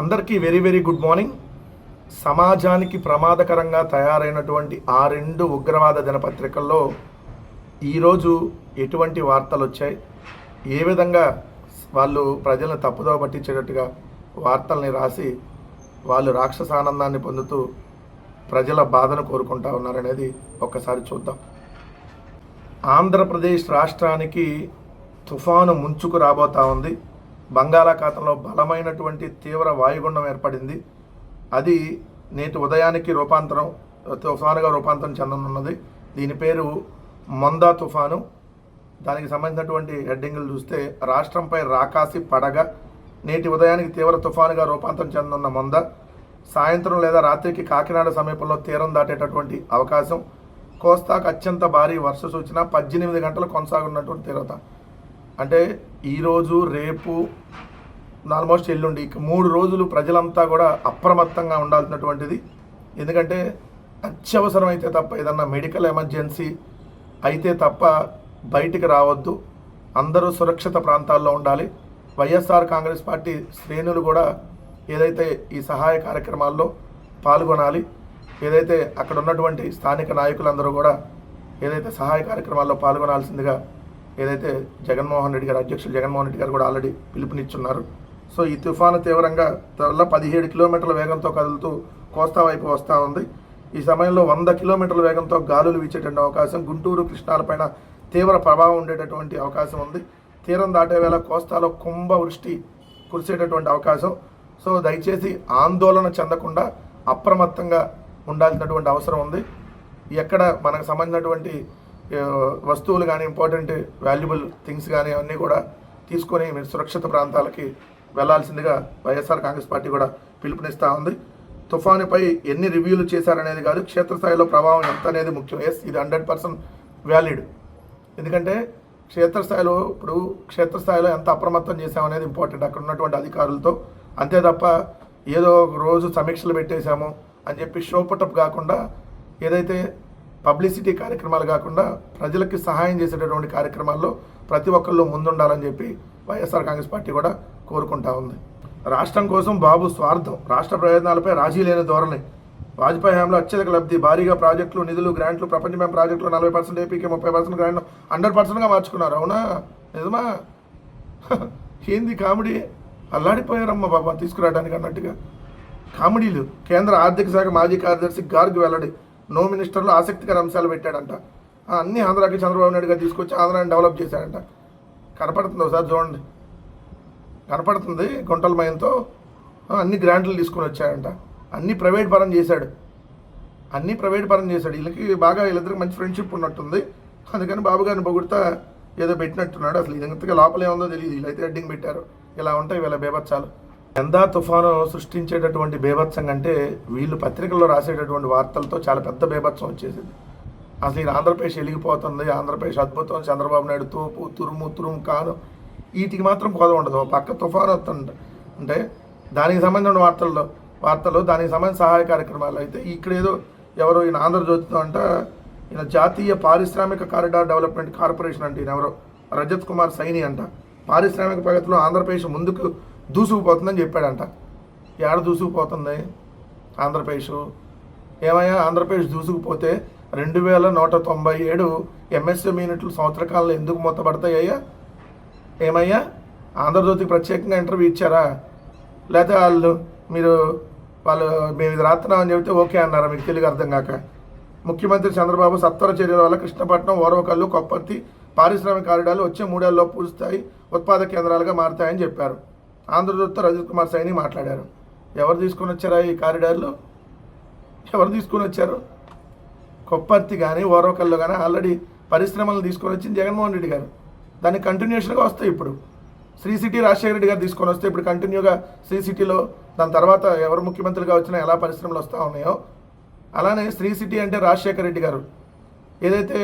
అందరికీ very very good morning. సమాజానికి ప్రమాదకరంగా తయారైనటువంటి ఆ రెండు ఉగ్రవాద దినపత్రికల్లో ఈరోజు ఎటువంటి వార్తలు వచ్చాయి? ఏ విధంగా వాళ్ళు ప్రజలను తప్పుదోవ పట్టించేటట్టుగా వార్తల్ని రాసి వాళ్ళు రాక్షసానందాన్ని పొందుతూ ప్రజల బాధను కోరుకుంటా ఉన్నారనేది ఒక్కసారి చూద్దాం. ఆంధ్రప్రదేశ్ రాష్ట్రానికి తుఫాను ముంచుకు రాబోతా ఉంది. బంగాళాఖాతంలో బలమైనటువంటి తీవ్ర వాయుగుండం ఏర్పడింది. అది నేటి ఉదయానికి రూపాంతరం తుఫానుగా రూపాంతరం చెందనున్నది. దీని పేరు మొందా తుఫాను. దానికి సంబంధించినటువంటి హెడ్డింగ్లు చూస్తే రాష్ట్రంపై రాకాసి పడగ నేటి ఉదయానికి తీవ్ర తుఫానుగా రూపాంతరం చెందనున్న మొంద సాయంత్రం లేదా రాత్రికి కాకినాడ సమీపంలో తీరం దాటేటటువంటి అవకాశం కోస్తాకు అత్యంత భారీ వర్ష సూచన పద్దెనిమిది గంటలు కొనసాగున్నటువంటి తీవ్రత అంటే ఈరోజు రేపు ఆల్మోస్ట్ ఎల్లుండి ఇక మూడు రోజులు ప్రజలంతా కూడా అప్రమత్తంగా ఉండాల్సినటువంటిది. ఎందుకంటే అత్యవసరం అయితే తప్ప ఏదన్నా మెడికల్ ఎమర్జెన్సీ అయితే తప్ప బయటికి రావద్దు. అందరూ సురక్షిత ప్రాంతాల్లో ఉండాలి. వైఎస్ఆర్ కాంగ్రెస్ పార్టీ శ్రేణులు కూడా ఏదైతే ఈ సహాయ కార్యక్రమాల్లో పాల్గొనాలి ఏదైతే అక్కడ ఉన్నటువంటి స్థానిక నాయకులందరూ కూడా ఏదైతే సహాయ కార్యక్రమాల్లో పాల్గొనాల్సిందిగా ఏదైతే జగన్మోహన్ రెడ్డి గారు అధ్యక్షులు జగన్మోహన్ రెడ్డి గారు కూడా ఆల్రెడీ పిలుపునిచ్చున్నారు. సో ఈ తుఫాను తీవ్రంగా వల్ల పదిహేడు కిలోమీటర్ల వేగంతో కదులుతూ కోస్తా వైపు వస్తూ ఉంది. ఈ సమయంలో వంద కిలోమీటర్ల వేగంతో గాలులు వీచేటువంటి అవకాశం గుంటూరు కృష్ణాలపైన తీవ్ర ప్రభావం ఉండేటటువంటి అవకాశం ఉంది. తీరం దాటే వేళ కోస్తాలో కుంభ వృష్టి కురిసేటటువంటి అవకాశం. సో దయచేసి ఆందోళన చెందకుండా అప్రమత్తంగా ఉండాల్సినటువంటి అవసరం ఉంది. ఎక్కడ మనకు సంబంధించినటువంటి వస్తువులు కానీ ఇంపార్టెంట్ వాల్యుబుల్ థింగ్స్ కానీ అవన్నీ కూడా తీసుకొని మీరు సురక్షిత ప్రాంతాలకి వెళ్ళాల్సిందిగా వైఎస్ఆర్ కాంగ్రెస్ పార్టీ కూడా పిలుపునిస్తూ ఉంది. తుఫానుపై ఎన్ని రివ్యూలు చేశారనేది కాదు క్షేత్రస్థాయిలో ప్రభావం ఎంత అనేది ముఖ్యం? ఎస్ ఇది హండ్రెడ్ పర్సెంట్ వ్యాలిడ్ ఎందుకంటే క్షేత్రస్థాయిలో ఇప్పుడు క్షేత్రస్థాయిలో ఎంత అప్రమత్తం చేశామనేది ఇంపార్టెంట్ అక్కడ ఉన్నటువంటి అధికారులతో అంతే తప్ప ఏదో ఒక రోజు సమీక్షలు పెట్టేశాము అని చెప్పి షోపటప్ కాకుండా ఏదైతే పబ్లిసిటీ కార్యక్రమాలు కాకుండా ప్రజలకి సహాయం చేసేటటువంటి కార్యక్రమాల్లో ప్రతి ఒక్కళ్ళు ముందుండాలని చెప్పి వైఎస్ఆర్ కాంగ్రెస్ పార్టీ కూడా కోరుకుంటా ఉంది. రాష్ట్రం కోసం బాబు స్వార్థం రాష్ట్ర ప్రయోజనాలపై రాజీ లేని ధోరణి వాజ్పేయి హయాంలో అత్యధిక లబ్ధి భారీగా ప్రాజెక్టులు నిధులు గ్రాంట్లు ప్రపంచ బ్యాంక్ ప్రాజెక్టులు నలభై పర్సెంట్ ఏపీకి ముప్పై పర్సెంట్ గ్రాంట్ హండ్రెడ్ పర్సెంట్గా మార్చుకున్నారు. అవునా? నిజమా? ఏంది కామెడీ? అల్లాడిపోయారమ్మ బాబా తీసుకురావడానికి అన్నట్టుగా. కామెడీలు. కేంద్ర ఆర్థిక శాఖ మాజీ కార్యదర్శి గార్గ్ వెల్లడి నో మినిస్టర్లో ఆసక్తికర అంశాలు పెట్టాడంట. అన్ని ఆంధ్రాకి చంద్రబాబు నాయుడు గారు తీసుకొచ్చి ఆంధ్రాని డెవలప్ చేశాడంట. కనపడుతుంది ఒకసారి చూడండి. కనపడుతుంది గుంటల మయంతో. అన్ని గ్రాంట్లు తీసుకొని వచ్చాడంట. అన్ని ప్రైవేట్ పరం చేశాడు. అన్ని ప్రైవేట్ పరం చేశాడు. వీళ్ళకి బాగా వీళ్ళిద్దరికి మంచి ఫ్రెండ్షిప్ ఉన్నట్టుంది. అందుకని బాబు గారిని పొగుడుతా ఏదో పెట్టినట్టున్నాడు. అసలు ఇది లోపల ఏముందో తెలియదు. వీళ్ళైతే హెడ్డింగ్ పెట్టారు. ఇలా ఉంటాయి వీళ్ళ బేబచ్చాలు ఎందా తుఫాను సృష్టించేటటువంటి బీభత్సం కంటే వీళ్ళు పత్రికల్లో రాసేటటువంటి వార్తలతో చాలా పెద్ద బీభత్సం వచ్చేసింది. అసలు ఈ ఆంధ్రప్రదేశ్ వెలిగిపోతుంది ఆంధ్రప్రదేశ్ అద్భుతం చంద్రబాబు నాయుడు తూపు తురుము తురుము కాను వీటికి మాత్రం కోద ఉండదు. పక్క తుఫాను వస్తుంది అంటే దానికి సంబంధించిన వార్తల్లో వార్తలు దానికి సంబంధించిన సహాయ కార్యక్రమాలు అయితే ఇక్కడ ఏదో ఎవరో ఈయన ఆంధ్రజ్యోతితో అంట ఈయన జాతీయ పారిశ్రామిక కారిడార్ డెవలప్మెంట్ కార్పొరేషన్ అంటే ఈయన ఎవరో రజత్ కుమార్ సైని అంట. పారిశ్రామిక ప్రగతిలో ఆంధ్రప్రదేశ్ ముందుకు దూసుకుపోతుందని చెప్పాడంట. ఏడ దూసుకుపోతుంది? ఆంధ్రప్రదేశ్. ఏమయ్యా ఆంధ్రప్రదేశ్ దూసుకుపోతే రెండు వేల నూట తొంభై ఏడు ఎంఎస్ఎం యూనిట్లు సంవత్సర కాలంలో ఎందుకు మూతపడతాయ్యా? ఏమయ్యా ఆంధ్రజ్యోతికి ప్రత్యేకంగా ఇంటర్వ్యూ ఇచ్చారా? లేకపోతే వాళ్ళు మీరు వాళ్ళు మేము ఇది రాస్తున్నామని చెబితే ఓకే అన్నారా? మీకు తెలుగు అర్థం కాక. ముఖ్యమంత్రి చంద్రబాబు సత్వర చర్యల వల్ల కృష్ణపట్నం ఓరవకల్లు కొప్పర్తి పారిశ్రామిక కారిడార్లు వచ్చే మూడేళ్ళలో పూర్తిస్థాయి ఉత్పాదక కేంద్రాలుగా మారుతాయని చెప్పారు. ఆంధ్రజ్యోతితో రజత్ కుమార్ సైని మాట్లాడారు. ఎవరు తీసుకొని వచ్చారా ఈ కారిడార్లు? ఎవరు తీసుకొని వచ్చారు? కొప్పర్తి కానీ ఓరవకల్లో కానీ ఆల్రెడీ పరిశ్రమలు తీసుకొని వచ్చింది జగన్మోహన్ రెడ్డి గారు. దాన్ని కంటిన్యూషన్గా వస్తాయి ఇప్పుడు. శ్రీ సిటీ రాజశేఖర రెడ్డి గారు తీసుకొని వస్తే ఇప్పుడు కంటిన్యూగా శ్రీ సిటీలో దాని తర్వాత ఎవరు ముఖ్యమంత్రిగా వచ్చినా ఎలా పరిశ్రమలు వస్తూ ఉన్నాయో అలానే శ్రీ సిటీ అంటే రాజశేఖర రెడ్డి గారు. ఏదైతే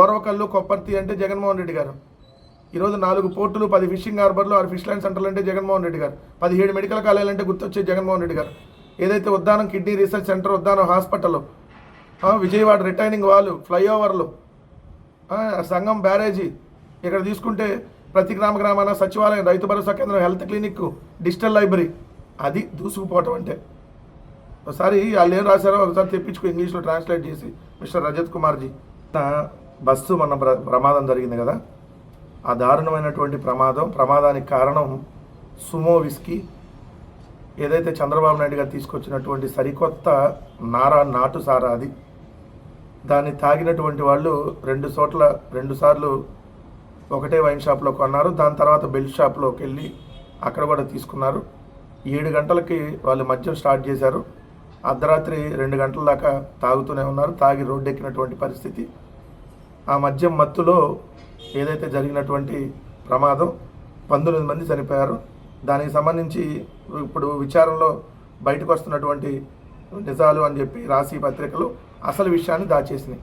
ఓరవకల్లు కొప్పర్తి అంటే జగన్మోహన్ రెడ్డి గారు. ఈరోజు నాలుగు పోర్టులు పది ఫిషింగ్ హార్బర్లు ఆరు ఫిష్ ల్యాండ్ సెంటర్లు అంటే జగన్మోహన్ రెడ్డి గారు. పదిహేడు మెడికల్ కాలేజీలు అంటే గుర్తొచ్చే జగన్మోహన్ రెడ్డి గారు. ఏదైతే Uddanam kidney research centre Uddanam hospital Vijayawada retaining వాళ్ళు ఫ్లైఓవర్లు సంఘం బ్యారేజీ ఇక్కడ తీసుకుంటే ప్రతి గ్రామ గ్రామాన సచివాలయం రైతు భరోసా కేంద్రం హెల్త్ క్లినిక్ డిజిటల్ లైబ్రరీ అది దూసుకుపోవటం అంటే. ఒకసారి వాళ్ళు ఏం రాశారో ఒకసారి తెప్పించుకో ఇంగ్లీష్లో ట్రాన్స్లేట్ చేసి మిస్టర్ రజత్ కుమార్జీ. బస్సు మన ప్ర- ప్రమాదం జరిగింది కదా. ఆ దారుణమైనటువంటి ప్రమాదం ప్రమాదానికి కారణం సుమో విస్కీ. ఏదైతే చంద్రబాబు నాయుడు గారు తీసుకొచ్చినటువంటి సరికొత్త నారా నాటు సారా అది. దాన్ని తాగినటువంటి వాళ్ళు రెండు చోట్ల రెండుసార్లు ఒకటే వైన్ షాప్లో కొన్నారు. దాని తర్వాత బెల్ట్ షాప్లోకి వెళ్ళి అక్కడ కూడా తీసుకున్నారు. ఏడు గంటలకి వాళ్ళు మద్యం స్టార్ట్ చేశారు. అర్ధరాత్రి రెండు గంటల దాకా తాగుతూనే ఉన్నారు. తాగి రోడ్డు ఎక్కినటువంటి పరిస్థితి. ఆ మద్యం మత్తులో ఏదైతే జరిగినటువంటి ప్రమాదం పంతొమ్మిది మంది చనిపోయారు. దానికి సంబంధించి ఇప్పుడు విచారంలో బయటకు వస్తున్నటువంటి నిజాలు అని చెప్పి రాసి పత్రికలు అసలు విషయాన్ని దాచేసినాయి.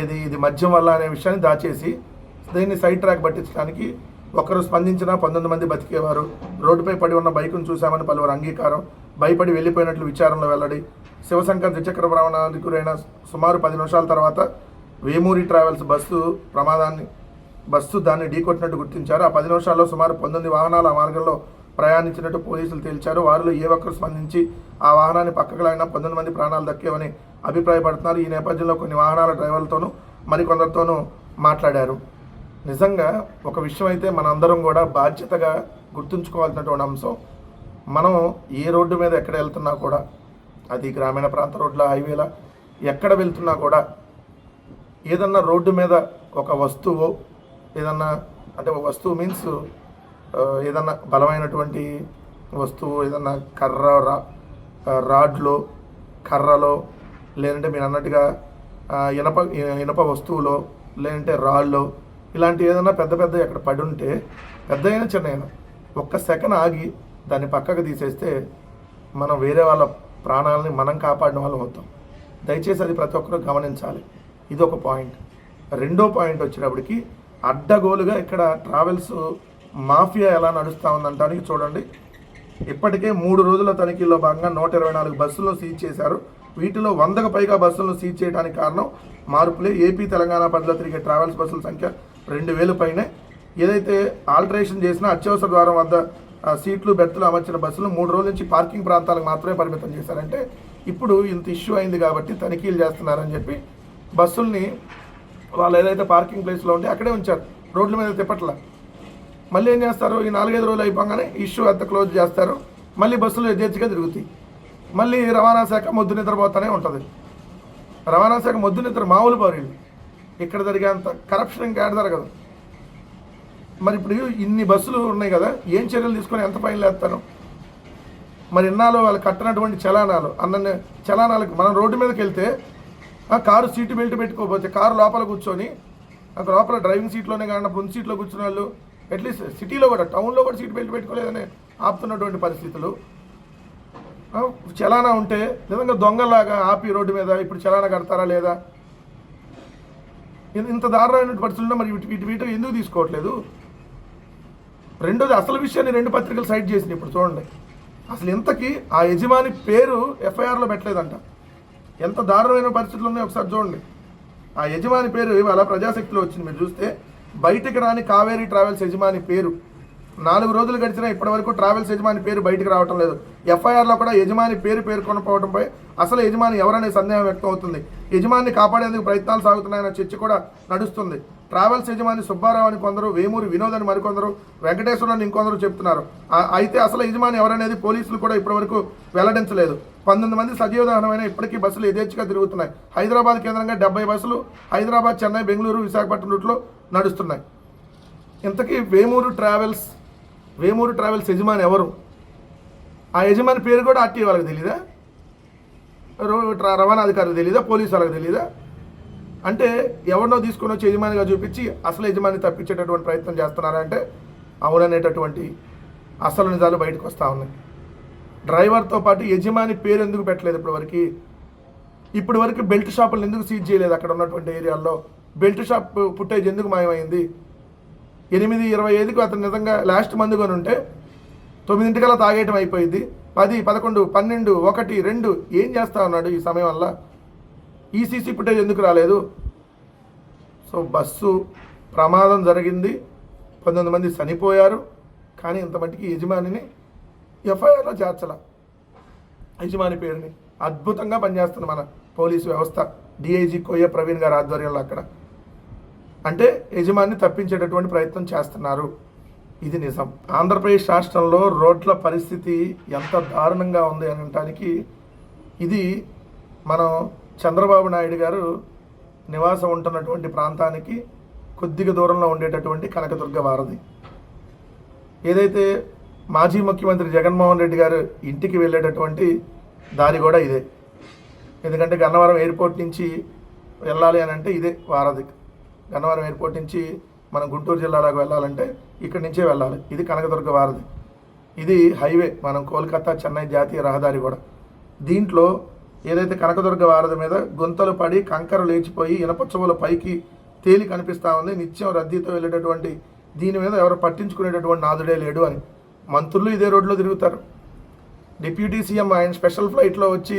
ఏది ఇది మద్యం వల్ల అనే విషయాన్ని దాచేసి దీన్ని సైడ్ ట్రాక్ పట్టించడానికి ఒకరు స్పందించిన పంతొమ్మిది మంది బతికేవారు. రోడ్డుపై పడి ఉన్న బైకును చూశామని పలువురు అంగీకారం. భయపడి వెళ్ళిపోయినట్లు విచారణలో వెల్లడి. శివశంకర్ ద్విచక్ర భ్రమణానికి గురైన సుమారు పది నిమిషాల తర్వాత వేమూరి ట్రావెల్స్ బస్సు ప్రమాదాన్ని బస్సు దాన్ని ఢీకొట్టినట్టు గుర్తించారు. ఆ పది నిమిషాల్లో సుమారు పంతొమ్మిది వాహనాలు ఆ మార్గంలో ప్రయాణించినట్టు పోలీసులు తేల్చారు. వారిలో ఏ ఒక్కరు స్పందించి ఆ వాహనాన్ని పక్కకు లాగినా పంతొమ్మిది మంది ప్రాణాలు దక్కేవని అభిప్రాయపడుతున్నారు. ఈ నేపథ్యంలో కొన్ని వాహనాల డ్రైవర్లతోనూ మరికొందరితోనూ మాట్లాడారు. నిజంగా ఒక విషయం అయితే మనందరం కూడా బాధ్యతగా గుర్తుంచుకోవాల్సినటువంటి అంశం. మనం ఏ రోడ్డు మీద ఎక్కడ వెళ్తున్నా కూడా అది గ్రామీణ ప్రాంత రోడ్ల హైవేల ఎక్కడ వెళ్తున్నా కూడా ఏదన్నా రోడ్డు మీద ఒక వస్తువు ఏదన్నా అంటే ఒక వస్తువు మీన్స్ ఏదన్నా బలమైనటువంటి వస్తువు ఏదన్నా కర్ర రా రాడ్లో కర్రలో లేదంటే మీరు అన్నట్టుగా ఇనప ఇనప వస్తువులో లేదంటే రాళ్ళు ఇలాంటి ఏదైనా పెద్ద పెద్ద ఎక్కడ పడి ఉంటే పెద్ద అయినా చిన్న అయినా ఒక్క సెకండ్ ఆగి దాన్ని పక్కకు తీసేస్తే మనం వేరే వాళ్ళ ప్రాణాలని మనం కాపాడిన వాళ్ళం అవుతాం. దయచేసి అది ప్రతి ఒక్కరూ గమనించాలి. ఇది ఒక పాయింట్. రెండో పాయింట్ వచ్చినప్పటికి అడ్డగోలుగా ఇక్కడ ట్రావెల్స్ మాఫియా ఎలా నడుస్తూ ఉందంటానికి చూడండి. ఇప్పటికే మూడు రోజుల తనిఖీల్లో భాగంగా నూట ఇరవై నాలుగు బస్సులను సీజ్ చేశారు. వీటిలో వందకు పైగా బస్సులను సీజ్ చేయడానికి కారణం మార్పులే. ఏపీ తెలంగాణ పరిధిలో తిరిగే ట్రావెల్స్ బస్సుల సంఖ్య రెండు వేలు పైనే. ఏదైతే ఆల్టరేషన్ చేసిన అత్యవసర ద్వారం వద్ద సీట్లు బెర్తులు అమర్చిన బస్సులు మూడు రోజుల నుంచి పార్కింగ్ ప్రాంతాలకు మాత్రమే పరిమితం చేశారంటే ఇప్పుడు ఇంత ఇష్యూ అయింది కాబట్టి తనిఖీలు చేస్తున్నారని చెప్పి బస్సుల్ని వాళ్ళు ఏదైతే పార్కింగ్ ప్లేస్లో ఉంటే అక్కడే ఉంచారు. రోడ్ల మీద తిప్పట్ల. మళ్ళీ ఏం చేస్తారు? ఈ నాలుగైదు రోజులు అయిపోగానే ఇష్యూ అంత క్లోజ్ చేస్తారు. మళ్ళీ బస్సులు యథేచ్ఛగా తిరుగుతాయి. మళ్ళీ రవాణా శాఖ మొద్దు నిద్రపోతూనే ఉంటుంది. రవాణా శాఖ మొద్దు నిద్ర మామూలు పౌరులు. ఇక్కడ జరిగేంత కరప్షన్ ఇంకా ఏడ జరగదు. మరి ఇప్పుడు ఇన్ని బస్సులు ఉన్నాయి కదా ఏం చర్యలు తీసుకొని ఎంత ఫైన్లు వేస్తారు? మరి ఇన్నాళ్ళు వాళ్ళు కట్టినటువంటి చలానాలు అన్న చలానాలకు మనం రోడ్డు మీదకి వెళ్తే కారు సీటు బెల్ట్ పెట్టుకోకపోతే కారు లోపల కూర్చొని అక్కడ లోపల డ్రైవింగ్ సీట్లోనే కాకుండా ముందు సీట్లో కూర్చున్న వాళ్ళు అట్లీస్ట్ సిటీలో కూడా టౌన్లో కూడా సీట్ బెల్ట్ పెట్టుకోలేదని ఆపుతున్నటువంటి పరిస్థితులు. చలానా ఉంటే నిజంగా దొంగలాగా ఆపి రోడ్డు మీద ఇప్పుడు చలానా కడతారా లేదా? ఇంత దారుణమైన పరిస్థితుల్లో మరి వీటి వీటి వీటి ఎందుకు తీసుకోవట్లేదు? రెండోది అసలు విషయాన్ని రెండు పత్రికలు సైట్ చేసింది ఇప్పుడు చూడండి. అసలు ఇంతకీ ఆ యజమాని పేరు ఎఫ్ఐఆర్లో పెట్టలేదంట. ఎంత దారుణమైన పరిస్థితులు ఉన్నాయో ఒకసారి చూడండి. ఆ యజమాని పేరు ఇవాళ ప్రజాశక్తిలో వచ్చింది. మీరు చూస్తే బయటికి రాని కావేరీ ట్రావెల్స్ యజమాని పేరు. నాలుగు రోజులు గడిచినా ఇప్పటివరకు ట్రావెల్స్ యజమాని పేరు బయటికి రావటం లేదు. ఎఫ్ఐఆర్లో కూడా యజమాని పేరు పేర్కొనకపోవడంపై అసలు యజమాని ఎవరనే సందేహం వ్యక్తం అవుతుంది. యజమాని కాపాడేందుకు ప్రయత్నాలు సాగుతున్నాయన్న చర్చ కూడా నడుస్తుంది. ట్రావెల్స్ యజమాని సుబ్బారావు అని కొందరు వేమూరి వినోద్ అని మరికొందరు వెంకటేశ్వర అని ఇంకొందరు చెప్తున్నారు. అయితే అసలు యజమాని ఎవరనేది పోలీసులు కూడా ఇప్పటివరకు వెల్లడించలేదు. పంతొమ్మిది మంది సజీవ దహనమైన ఇప్పటికీ బస్సులు యథేచ్ఛగా తిరుగుతున్నాయి. హైదరాబాద్ కేంద్రంగా డెబ్బై బస్సులు హైదరాబాద్ చెన్నై బెంగళూరు విశాఖపట్నం రూట్లో నడుస్తున్నాయి. ఇంతకీ వేమూరు ట్రావెల్స్ వేమూరు ట్రావెల్స్ యజమాని ఎవరు? ఆ యజమాని పేరు కూడా ఆర్టీ వాళ్ళకి తెలీదా? రో- ట్రా- రవాణా అధికారులకు తెలీదా? పోలీసు వాళ్ళకి తెలీదా? అంటే ఎవరినో తీసుకుని వచ్చి యజమానిగా చూపించి అసలు యజమాని తప్పించేటటువంటి ప్రయత్నం చేస్తున్నారంటే అవుననేటటువంటి అసలు నిజాలు బయటకు వస్తూ ఉన్నాయి. డ్రైవర్తో పాటు యజమాని పేరు ఎందుకు పెట్టలేదు ఇప్పటివరకు? ఇప్పటి వరకు బెల్ట్ షాపులను ఎందుకు సీజ్ చేయలేదు? అక్కడ ఉన్నటువంటి ఏరియాల్లో బెల్ట్ షాప్ ఫుటేజ్ ఎందుకు మాయమైంది? ఎనిమిది ఇరవై ఐదుకు అతను నిజంగా లాస్ట్ మందు కొని ఉంటే తొమ్మిదింటికల్లా తాగేయటం అయిపోయింది. పది పదకొండు పన్నెండు ఒకటి రెండు ఏం చేస్తా ఉన్నాడు ఈ సమయం వల్ల? ఈ సీసీ ఫుటేజ్ ఎందుకు రాలేదు? సో బస్సు ప్రమాదం జరిగింది. పంతొమ్మిది మంది చనిపోయారు. కానీ ఇంత మట్టికి యజమానిని ఎఫ్ఐఆర్లో చేర్చాల. యజమాని పేరుని అద్భుతంగా పనిచేస్తుంది మన పోలీసు వ్యవస్థ. డిఐజీ కోయ ప్రవీణ్ గారి ఆధ్వర్యంలో అక్కడ. అంటే యజమాని తప్పించేటటువంటి ప్రయత్నం చేస్తున్నారు. ఇది నిజం. ఆంధ్రప్రదేశ్ రాష్ట్రంలో రోడ్ల పరిస్థితి ఎంత దారుణంగా ఉంది అని అనటానికి ఇది మనం చంద్రబాబు నాయుడు గారు నివాసం ఉంటున్నటువంటి ప్రాంతానికి కొద్దిగా దూరంలో ఉండేటటువంటి కనకదుర్గ వారధి. ఏదైతే మాజీ ముఖ్యమంత్రి జగన్మోహన్ రెడ్డి గారు ఇంటికి వెళ్ళేటటువంటి దారి కూడా ఇదే. ఎందుకంటే గన్నవరం ఎయిర్పోర్ట్ నుంచి వెళ్ళాలి అని అంటే ఇదే వారధి. గన్నవరం ఎయిర్పోర్ట్ నుంచి మనం గుంటూరు జిల్లాలోకి వెళ్ళాలంటే ఇక్కడి నుంచే వెళ్ళాలి. ఇది కనకదుర్గ వారధి. ఇది హైవే మనం కోల్కతా చెన్నై జాతీయ రహదారి కూడా. దీంట్లో ఏదైతే కనకదుర్గ వారధి మీద గుంతలు పడి కంకర లేచిపోయి ఇనపచ్చవుల పైకి తేలి కనిపిస్తూ ఉంది. నిత్యం రద్దీతో వెళ్ళేటటువంటి దీని మీద ఎవరు పట్టించుకునేటటువంటి నాదుడే లేడు అని. మంత్రులు ఇదే రోడ్లో తిరుగుతారు. డిప్యూటీ సీఎం ఆయన స్పెషల్ ఫ్లైట్లో వచ్చి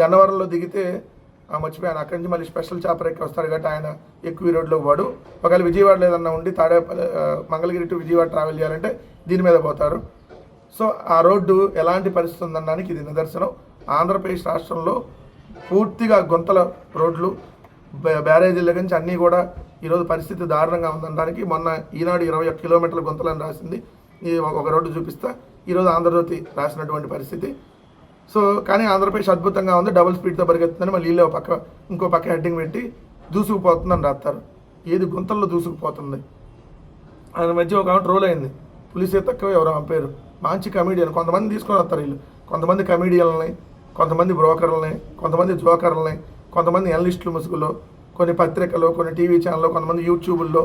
గన్నవరంలో దిగితే ఆ మర్చిపోయాను అక్కడి నుంచి మళ్ళీ స్పెషల్ చాపర్ ఎక్కి వస్తాడు కాబట్టి ఆయన ఎక్కువ ఈ రోడ్లో వాడు ఒకవేళ విజయవాడలో లేదన్నా ఉండి తాడేపల్లి మంగళగిరి టు విజయవాడ ట్రావెల్ చేయాలంటే దీని మీద పోతారు. సో ఆ రోడ్డు ఎలాంటి పరిస్థితి ఉందనడానికి ఇది నిదర్శనం. ఆంధ్రప్రదేశ్ రాష్ట్రంలో పూర్తిగా గుంతల రోడ్లు బ్యారేజీల దగ్గర నుంచి అన్నీ కూడా ఈరోజు పరిస్థితి దారుణంగా ఉందనడానికి మొన్న ఈనాడు ఇరవై ఒక్క కిలోమీటర్ల గుంతలని రాసింది. ఒక- రోడ్డు చూపిస్తా. ఈరోజు ఆంధ్రజ్యోతి రాసినటువంటి పరిస్థితి. సో కానీ ఆంధ్రప్రదేశ్ అద్భుతంగా ఉంది. డబుల్ స్పీడ్తో పరిగెత్తుందని మళ్ళీ వీళ్ళు పక్క ఇంకో పక్క హెడ్డింగ్ పెట్టి దూసుకుపోతుందని రాస్తారు. ఏది గుంతల్లో దూసుకుపోతుంది? ఆయన మధ్య ఒక ట్రోల్ అయింది. పులిసే తక్కువ ఎవరో ఆమె పేరు. మంచి కమీడియన్. కొంతమంది తీసుకొని వస్తారు వీళ్ళు. కొంతమంది కమీడియన్లని కొంతమంది బ్రోకర్లని కొంతమంది జోకర్లని కొంతమంది ఎనలిస్టులు ముసుగులో కొన్ని పత్రికలు కొన్ని టీవీ ఛానల్లో కొంతమంది యూట్యూబుల్లో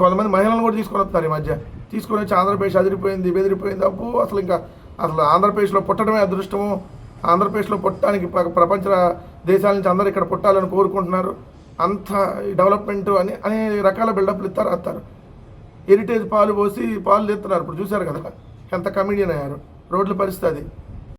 కొంతమంది మహిళలను కూడా తీసుకొని వస్తున్నారు ఈ మధ్య. తీసుకొని వచ్చి ఆంధ్రప్రదేశ్ అదిరిపోయింది బెదిరిపోయింది. అప్పు అసలు ఇంకా అసలు ఆంధ్రప్రదేశ్లో పుట్టడమే అదృష్టము. ఆంధ్రప్రదేశ్లో పుట్టడానికి ప్రపంచ దేశాల నుంచి అందరూ ఇక్కడ పుట్టాలని కోరుకుంటున్నారు. అంత డెవలప్మెంట్ అని అనే రకాల బిల్డప్లు ఇస్తారు వస్తారు హెరిటేజ్ పాలు పోసి పాలు తెస్తున్నారు ఇప్పుడు చూశారు కదా ఎంత కమిడియన్ అయ్యారు. రోడ్ల పరిస్థితి అది.